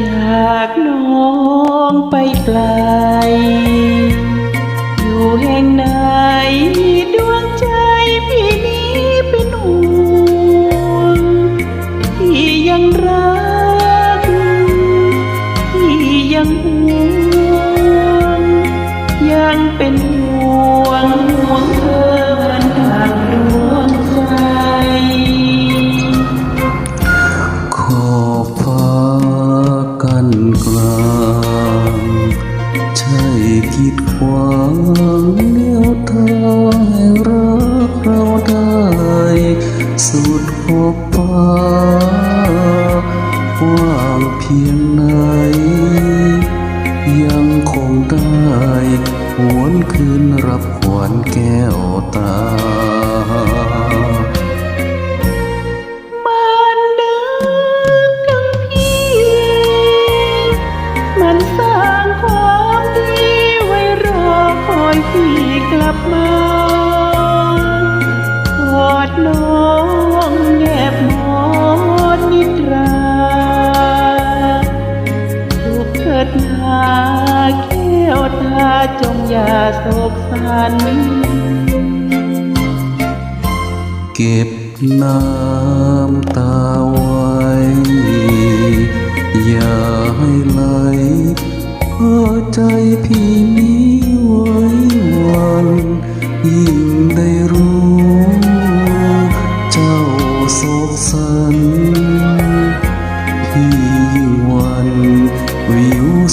จากน้องไปไกลางเพียงไหน ยังคงได้หวนคืนรับขวัญแก้วตามันนึกถึงพี่มันสร้างความดีไว้รอคอยพี่กลับมา อย่าโศกสัน เก็บน้ำตาไว้ อย่าให้ไหลเพราะใจพี่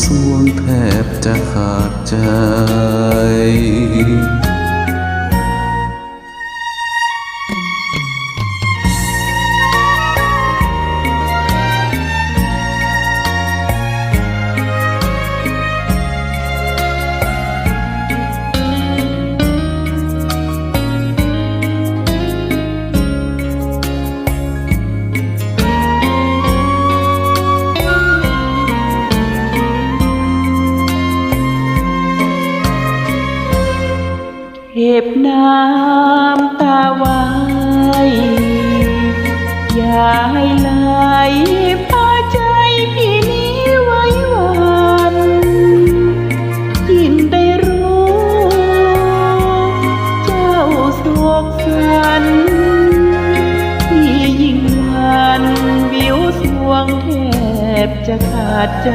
สวงแทบจะขาดใจ เก็บน้ำตาไว้ อย่าให้ไหลพาใจพี่นี้ไว้วันยิ่งได้รู้ เจ้าโศกสันพี่ยิ่งหวันวิวสวงแทบจะขาดใจ